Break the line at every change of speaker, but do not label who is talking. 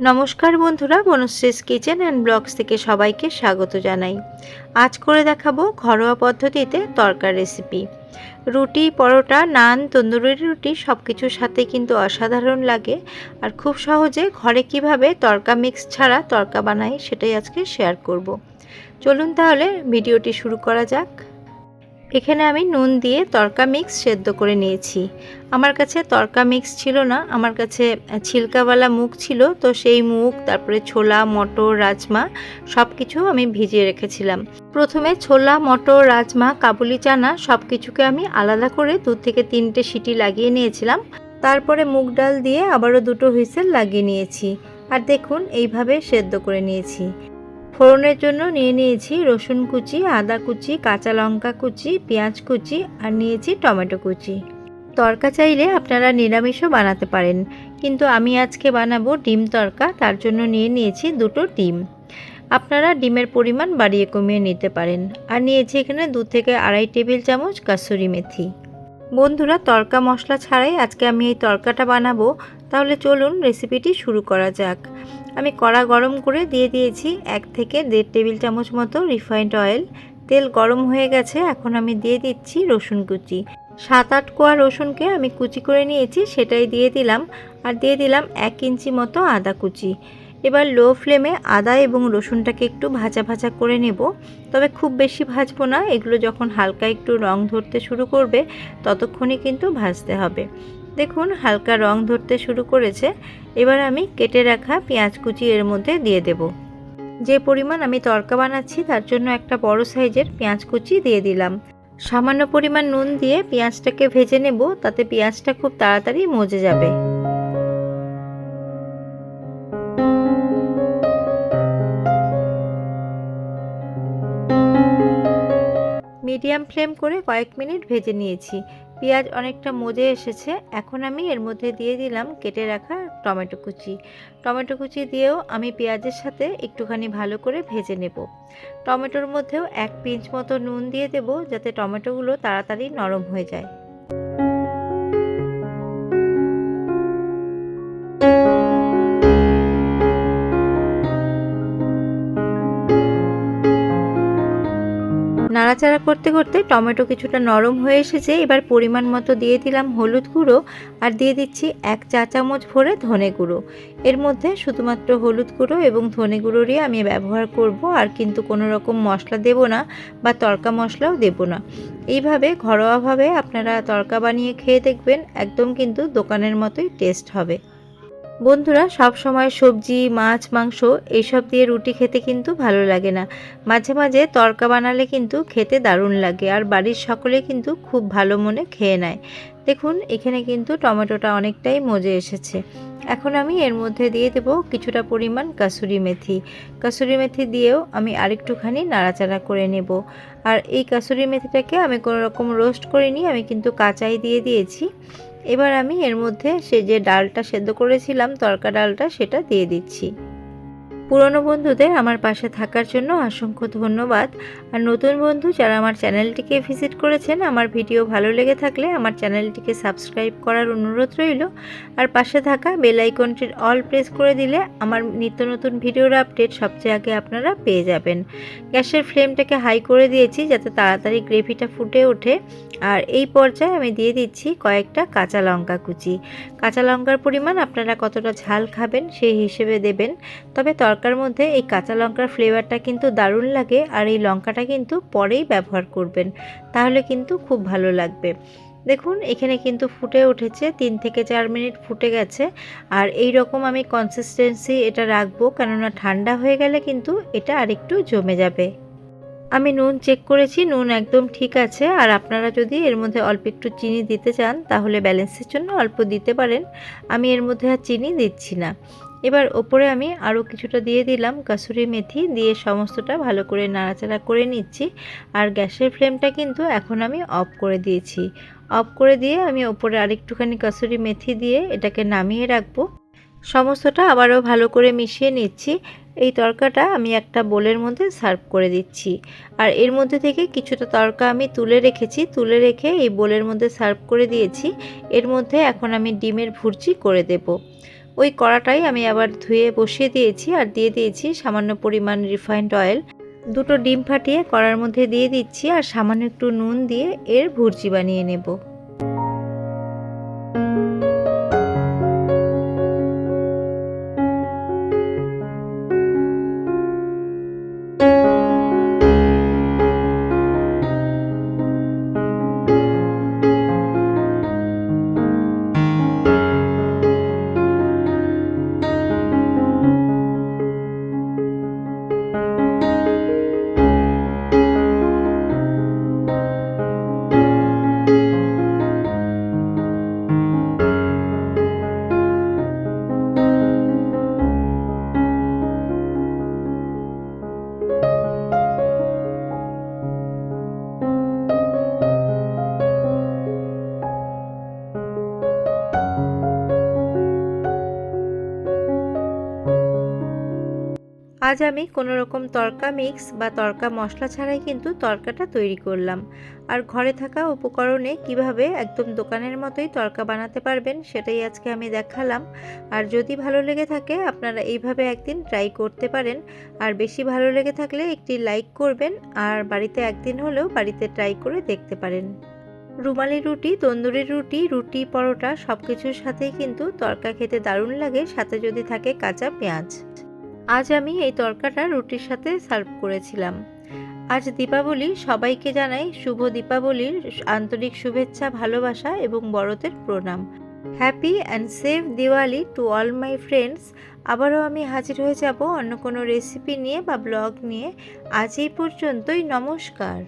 নমস্কার বন্ধুরা, বনশ্রীস kitchen and blogs থেকে সবাইকে স্বাগত জানাই। আজ করে দেখাবো ঘরোয়া পদ্ধতিতে তরকার রেসিপি। রুটি, পরোটা, নান তন্দুরি রুটি সব কিছুর সাথে কিন্তু অসাধারণ লাগে আর খুব সহজে ঘরে কীভাবে তরকা মিক্স ছাড়া তরকা বানাই সেটাই আজকে শেয়ার করব। চলুন তাহলে ভিডিওটি শুরু করা যাক। এখানে আমি নুন দিয়ে তরকা মিক্স সেদ্ধ করে নিয়েছি। আমার কাছে তরকা মিক্স ছিল না, আমার কাছে ছিলকাওয়ালা মুগ ছিল, তো সেই মুগ, তারপরে ছোলা, মটর, রাজমা সব কিছু আমি ভিজিয়ে রেখেছিলাম। প্রথমে ছোলা, মটর, রাজমা, কাবুলি চানা সব কিছুকে আমি আলাদা করে দু থেকে তিনটে সিটি লাগিয়ে নিয়েছিলাম। তারপরে মুগ ডাল দিয়ে আবারও দুটো হুইসেল লাগিয়ে নিয়েছি। আর দেখুন, এইভাবে সেদ্ধ করে নিয়েছি। ফোড়নের জন্য নিয়ে নিয়েছি রসুন কুচি, আদা কুচি, কাঁচা লঙ্কা কুচি, পেঁয়াজ কুচি আর নিয়েছি টমেটো কুচি। তরকা চাইলে আপনারা নিরামিষও বানাতে পারেন, কিন্তু আমি আজকে বানাবো ডিম তরকা, তার জন্য নিয়ে নিয়েছি দুটো ডিম। আপনারা ডিমের পরিমাণ বাড়িয়ে কমিয়ে নিতে পারেন। আর নিয়েছি এখানে দু থেকে আড়াই টেবিল চামচ কাসুরি মেথি। বন্ধুরা, তরকা মশলা ছাড়াই আজকে আমি এই তরকাটা বানাবো। তাহলে চলুন রেসিপিটি শুরু করা যাক। আমি কড়া গরম করে দিয়ে দিয়েছি এক থেকে দেড় টেবিল চামচ মতো রিফাইন্ড অয়েল। তেল গরম হয়ে গেছে, এখন আমি দিয়ে দিচ্ছি রসুন কুচি। সাত আট কোয়া রসুনকে আমি কুচি করে নিয়েছি, সেটাই দিয়ে দিলাম। আর দিয়ে দিলাম এক ইঞ্চি মতো আদা কুচি। এবার লো ফ্লেমে আদা এবং রসুনটাকে একটু ভাজা ভাজা করে নেব। তবে খুব বেশি ভাজবো না, এগুলো যখন হালকা একটু রং ধরতে শুরু করবে, ততক্ষণই কিন্তু ভাজতে হবে। দেখুন, হালকা রং ধরতে শুরু করেছে। এবার আমি কেটে রাখা পেঁয়াজ কুচি এর মধ্যে দিয়ে দেব। যে পরিমাণ আমি তরকা বানাচ্ছি, তার জন্য একটা বড় সাইজের পেঁয়াজ কুচি দিয়ে দিলাম। সামান্য পরিমাণ নুন দিয়ে পেঁয়াজটাকে ভেজে নেব, তাতে পেঁয়াজটা খুব তাড়াতাড়ি মজে যাবে। মিডিয়াম ফ্লেম করে কয়েক মিনিট ভেজে নিয়েছি। পেঁয়াজ অনেকটা মজে এসেছে। এখন আমি এর মধ্যে দিয়ে দিলাম কেটে রাখা টমেটো কুচি। টমেটো কুচি দিয়েও আমি পেঁয়াজের সাথে একটুখানি ভালো করে ভেজে নেব। টমেটোর মধ্যেও এক পিঞ্চ মতো নুন দিয়ে দেব যাতে টমেটোগুলো তাড়াতাড়ি নরম হয়ে যায়। নাড়াচাড়া করতে করতে টমেটো কিছুটা নরম হয়ে এসেছে। এবার পরিমাণ মতো দিয়ে দিলাম হলুদ গুঁড়ো আর দিয়ে দিচ্ছি এক চা চামচ ভরে ধনে গুঁড়ো। এর মধ্যে শুধুমাত্র হলুদ গুঁড়ো এবং ধনে গুঁড়োরই আমি ব্যবহার করব আর কিন্তু কোনো রকম মশলা দেব না বা তরকা মশলাও দেব না। এইভাবে ঘরোয়াভাবে আপনারা তরকা বানিয়ে খেয়ে দেখবেন, একদম কিন্তু দোকানের মতোই টেস্ট হবে। বন্ধুরা, সব সময় সবজি, মাছ, মাংস এইসব দিয়ে রুটি খেতে কিন্তু ভালো লাগে না। মাঝে মাঝে তরকা বানালে কিন্তু খেতে দারুণ লাগে আর বাড়ির সকলে কিন্তু খুব ভালো মনে খেয়ে নেয়। দেখুন, এখানে কিন্তু টমেটোটা অনেকটাই মজে এসেছে। এখন আমি এর মধ্যে দিয়ে দেব কিছুটা পরিমাণ কাসুরি মেথি। কাসুরি মেথি দিয়েও আমি আরেকটুখানি নাড়াচাড়া করে নেব। আর এই কাসুরি মেথিটাকে আমি কোনো রকম রোস্ট করিনি, আমি কিন্তু কাঁচাই দিয়ে দিয়েছি। এবার আমি এর মধ্যে সে যে ডালটা সেদ্ধ করেছিলাম, তরকা ডালটা, সেটা দিয়ে দিচ্ছি। পুরনো বন্ধুদের আমার পাশে থাকার জন্য অসংখ্য ধন্যবাদ। আর নতুন বন্ধু যারা আমার চ্যানেলটিকে ভিজিট করেছেন, আমার ভিডিও ভালো লেগে থাকলে আমার চ্যানেলটিকে সাবস্ক্রাইব করার অনুরোধ রইল। আর পাশে থাকা বেল আইকনটির অল প্রেস করে দিলে আমার নিত্য নতুন ভিডিওর আপডেট সবচেয়ে আগে আপনারা পেয়ে যাবেন। গ্যাসের ফ্লেমটাকে হাই করে দিয়েছি যাতে তাড়াতাড়ি গ্রেভিটা ফুটে ওঠে। আর এই পর্যায়ে আমি দিয়ে দিচ্ছি কয়েকটা কাঁচা লঙ্কা কুচি। কাঁচা লঙ্কার পরিমাণ আপনারা কতটা ঝাল খাবেন সেই হিসেবে দেবেন। তবে তরকার মধ্যে এই কাঁচা লঙ্কার ফ্লেভারটা কিন্তু দারুণ লাগে আর এই লঙ্কাটা কিন্তু পরেই ব্যবহার করবেন। তাহলে কিন্তু খুব ভালো লাগবে। দেখুন, এখানে কিন্তু ফুটে উঠেছে, তিন থেকে চার মিনিট ফুটে গেছে। আর এই রকম আমি কনসিস্টেন্সি এটা রাখব, কেননা ঠান্ডা হয়ে গেলে কিন্তু এটা আরেকটু জমে যাবে। আমি নুন চেক করেছি, নুন একদম ঠিক আছে। আর আপনারা যদি এর মধ্যে অল্প একটু চিনি দিতে চান, তাহলে ব্যালেন্সের জন্য অল্প দিতে পারেন। আমি এর মধ্যে আর চিনি দিচ্ছি না। এবার ওপরে আমি আরও কিছুটা দিয়ে দিলাম কাসুরি মেথি, দিয়ে সমস্তটা ভালো করে নাড়াচাড়া করে নিচ্ছি। আর গ্যাসের ফ্লেমটা কিন্তু এখন আমি অফ করে দিয়েছি। অফ করে দিয়ে আমি ওপরে আরেকটুখানি কাসুরি মেথি দিয়ে এটাকে নামিয়ে রাখব। সমস্তটা আবারও ভালো করে মিশিয়ে নিচ্ছি। এই তরকাটা আমি একটা বোলের মধ্যে সার্ভ করে দিচ্ছি। আর এর মধ্যে থেকে কিছুটা তরকা আমি তুলে রেখেছি, তুলে রেখে এই বোলের মধ্যে সার্ভ করে দিয়েছি। এর মধ্যে এখন আমি ডিমের ভুর্জি করে দেব। ওই কড়াটাই আমি আবার ধুয়ে বসিয়ে দিয়েছি আর দিয়ে দিয়েছি সামান্য পরিমাণ রিফাইন্ড অয়েল। দুটো ডিম ফাটিয়ে কড়ার মধ্যে দিয়ে দিচ্ছি আর সামান্য একটু নুন দিয়ে এর ভুর্জি বানিয়ে নেব। আজ আমি কোনো রকম তরকা মিক্স বা তরকা মশলা ছাড়াই কিন্তু তরকাটা তৈরি করলাম। আর ঘরে থাকা উপকরণে কীভাবে একদম দোকানের মতোই তরকা বানাতে পারবেন সেটাই আজকে আমি দেখালাম। আর যদি ভালো লেগে থাকে আপনারা এইভাবে একদিন ট্রাই করতে পারেন। আর বেশি ভালো লেগে থাকলে একটি লাইক করবেন। আর বাড়িতে একদিন হলেও বাড়িতে ট্রাই করে দেখতে পারেন। রুমালি রুটি, তন্দুরি রুটি রুটি, পরোটা সব কিছুর সাথেই কিন্তু তরকা খেতে দারুণ লাগে। সাথে যদি থাকে কাঁচা পেঁয়াজ। আজ আমি এই তরকাটা রুটির সাথে সার্ভ করেছিলাম। আজ দীপাবলি, সবাইকে জানাই শুভ দীপাবলির আন্তরিক শুভেচ্ছা, ভালোবাসা এবং বড়দের প্রণাম। Happy and safe Diwali to all my friends আবারও আমি হাজির হয়ে যাব অন্য কোনো রেসিপি নিয়ে বা ব্লগ নিয়ে। আজ এই পর্যন্তই, নমস্কার।